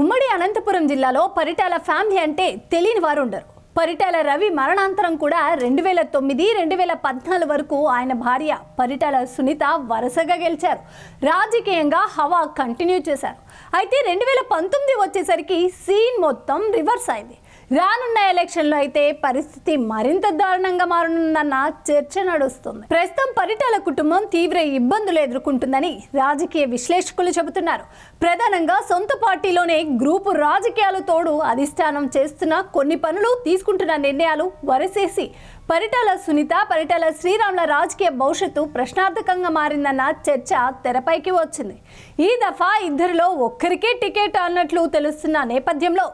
ఉమ్మడి అనంతపురం జిల్లాలో పరిటాల ఫ్యామిలీ అంటే తెలియని వారు ఉండరు. పరిటాల రవి మరణాంతరం కూడా రెండు వేల తొమ్మిది రెండు వేల పద్నాలుగు వరకు ఆయన భార్య పరిటాల సునీత వరుసగా గెలిచారు. రాజకీయంగా హవా కంటిన్యూ చేశారు. అయితే రెండు వేల పంతొమ్మిది వచ్చేసరికి సీన్ మొత్తం రివర్స్ అయింది. రానున్న ఎలక్షన్లో అయితే పరిస్థితి మరింత దారుణంగా మారనుందన్న చర్చ నడుస్తుంది. ప్రస్తుతం పరిటాల కుటుంబం తీవ్ర ఇబ్బందులు ఎదుర్కొంటుందని రాజకీయ విశ్లేషకులు చెబుతున్నారు. ప్రధానంగా సొంత పార్టీలోనే గ్రూపు రాజకీయాలు తోడు అధిష్టానం చేస్తున్న కొన్ని పనులు తీసుకుంటున్న నిర్ణయాలు వరసేసి. పరిటాల సునీత పరిటాల శ్రీరాముల రాజకీయ భవిష్యత్తు ప్రశ్నార్థకంగా మారిందన్న చర్చ తెరపైకి వచ్చింది. ఈ దఫా ఇద్దరిలో ఒక్కరికే టికెట్ అన్నట్లు తెలుస్తున్న నేపథ్యంలో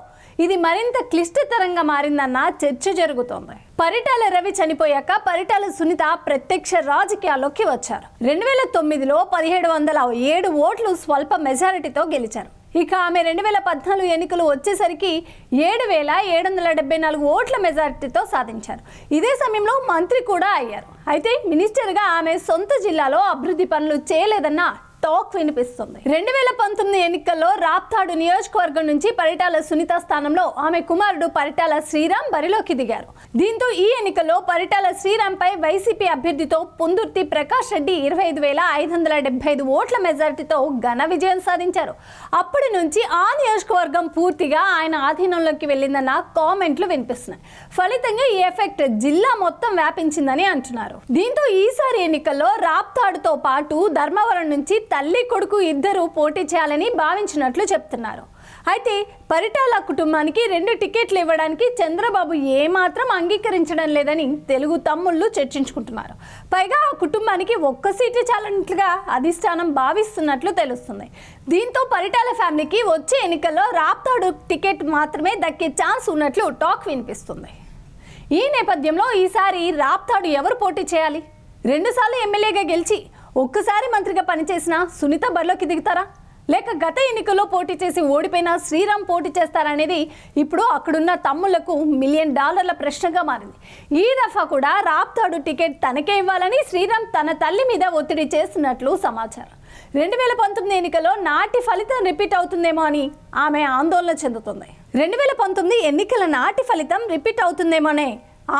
ఇది మరింత క్లిష్టతరంగా మారిందన్న చర్చ జరుగుతోంది. పరిటాల రవి చనిపోయాక పరిటాల సునీత ప్రత్యక్ష రాజకీయాల్లోకి వచ్చారు. రెండు వేల తొమ్మిదిలో పదిహేడు వందల ఏడు ఓట్లు స్వల్ప మెజారిటీతో గెలిచారు. ఇక ఆమె రెండు వేల పద్నాలుగు ఎన్నికలు వచ్చేసరికి ఏడు వేల ఏడు వందల డెబ్బై నాలుగు ఓట్ల మెజారిటీతో సాధించారు. ఇదే సమయంలో మంత్రి కూడా అయ్యారు. అయితే మినిస్టర్గా ఆమె సొంత జిల్లాలో అభివృద్ధి పనులు చేయలేదన్న టాక్ వినిపిస్తుంది. రెండు వేల పంతొమ్మిది ఎన్నికల్లో రాప్తాడు నియోజకవర్గం నుంచి పరిటాల సునీత స్థానంలో ఆమె కుమారుడు పరిటాల శ్రీరామ్ బరిలోకి దిగారు. దీంతో ఈ ఎన్నికల్లో పరిటాల శ్రీరామ్ పై వైసీపీ అభ్యర్థితో పుందుర్తి ప్రకాష్ రెడ్డి ఇరవై ఐదు వేల ఐదు వందల డెబ్బై ఐదు ఓట్ల మెజారిటీతో ఘన విజయం సాధించారు. అప్పటి నుంచి ఆ నియోజకవర్గం పూర్తిగా ఆయన ఆధీనంలోకి వెళ్ళిందన్న కామెంట్లు వినిపిస్తున్నాయి. ఫలితంగా ఈ ఎఫెక్ట్ జిల్లా మొత్తం వ్యాపించిందని అంటున్నారు. దీంతో ఈసారి ఎన్నికల్లో రాప్తాడుతో పాటు ధర్మవరం నుంచి తల్లి కొడుకు ఇద్దరు పోటీ చేయాలని భావించినట్లు చెప్తున్నారు. అయితే పరిటాల కుటుంబానికి రెండు టికెట్లు ఇవ్వడానికి చంద్రబాబు ఏమాత్రం అంగీకరించడం లేదని తెలుగు తమ్ముళ్ళు చర్చించుకుంటున్నారు. పైగా ఆ కుటుంబానికి ఒక్క సీటు చాలనట్లుగా అధిష్టానం భావిస్తున్నట్లు తెలుస్తుంది. దీంతో పరిటాల ఫ్యామిలీకి వచ్చే ఎన్నికల్లో రాప్తాడు టికెట్ మాత్రమే దక్కే ఛాన్స్ ఉన్నట్లు టాక్ వినిపిస్తుంది. ఈ నేపథ్యంలో ఈసారి రాప్తాడు ఎవరు పోటీ చేయాలి? రెండుసార్లు ఎమ్మెల్యేగా గెలిచి ఒక్కసారి మంత్రిగా పనిచేసిన సునీత బరిలోకి దిగుతారా? లేక గత ఎన్నికల్లో పోటీ చేసి ఓడిపోయిన శ్రీరామ్ పోటీ చేస్తారనేది ఇప్పుడు అక్కడున్న తమ్ముళ్ళకు మిలియన్ డాలర్ల ప్రశ్నగా మారింది. ఈ దఫా కూడా రాప్తాడు టికెట్ తనకే ఇవ్వాలని శ్రీరామ్ తన తల్లి మీద ఒత్తిడి చేస్తున్నట్లు సమాచారం. రెండు వేల పంతొమ్మిది ఎన్నికల్లో నాటి ఫలితం రిపీట్ అవుతుందేమో అని ఆమె ఆందోళన చెందుతుంది. రెండు వేల పంతొమ్మిది ఎన్నికల నాటి ఫలితం రిపీట్ అవుతుందేమోనే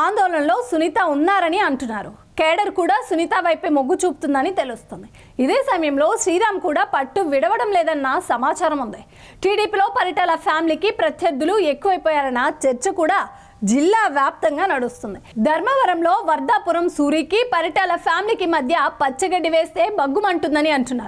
ఆందోళనలో సునీత ఉన్నారని అంటున్నారు. కేడర్ కూడా సునీత వైపే మొగ్గు చూపుతుందని తెలుస్తుంది. ఇదే సమయంలో శ్రీరామ్ కూడా పట్టు విడవడం లేదన్న సమాచారం ఉంది. టీడీపీలో పరిటాల ఫ్యామిలీకి ప్రత్యర్థులు ఎక్కువైపోయారన్న చర్చ కూడా జిల్లా వ్యాప్తంగా నడుస్తుంది. ధర్మవరంలో వర్ధాపురం సూరికి పరిటాల ఫ్యామిలీకి మధ్య పచ్చగడ్డి వేస్తే బగ్గుమంటుందని అంటున్నారు.